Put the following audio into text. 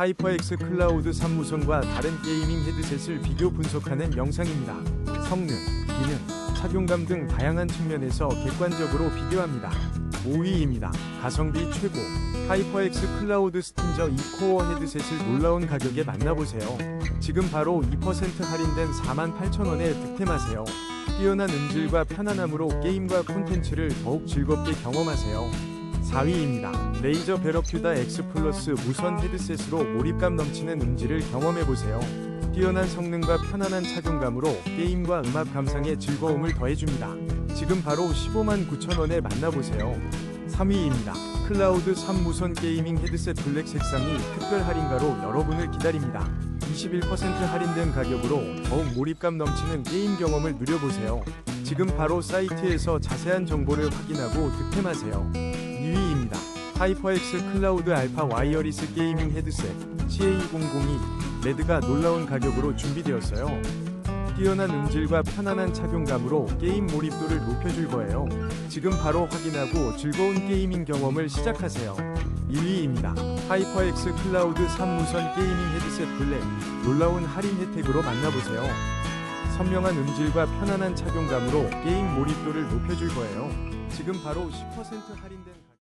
하이퍼엑스 클라우드 3무선과 다른 게이밍 헤드셋을 비교 분석하는 영상입니다. 성능, 기능, 착용감 등 다양한 측면에서 객관적으로 비교합니다. 5위입니다. 가성비 최고. 하이퍼엑스 클라우드 스팅저 2코어 헤드셋을 놀라운 가격에 만나보세요. 지금 바로 2% 할인된 48,000원에 득템하세요. 뛰어난 음질과 편안함으로 게임과 콘텐츠를 더욱 즐겁게 경험하세요. 4위입니다. 레이저 베러큐다 X 플러스 무선 헤드셋으로 몰입감 넘치는 음질을 경험해보세요. 뛰어난 성능과 편안한 착용감으로 게임과 음악 감상에 즐거움을 더해줍니다. 지금 바로 15만 9천원에 만나보세요. 3위입니다. 클라우드 3 무선 게이밍 헤드셋 블랙 색상이 특별 할인가로 여러분을 기다립니다. 21% 할인된 가격으로 더욱 몰입감 넘치는 게임 경험을 누려보세요. 지금 바로 사이트에서 자세한 정보를 확인하고 득템하세요. 2위입니다. 하이퍼엑스 클라우드 알파 와이어리스 게이밍 헤드셋 CA002 레드가 놀라운 가격으로 준비되었어요. 뛰어난 음질과 편안한 착용감으로 게임 몰입도를 높여줄 거예요. 지금 바로 확인하고 즐거운 게이밍 경험을 시작하세요. 1위입니다. 하이퍼엑스 클라우드 3무선 게이밍 헤드셋 블랙 놀라운 할인 혜택으로 만나보세요. 선명한 음질과 편안한 착용감으로 게임 몰입도를 높여줄 거예요. 지금 바로 10% 할인된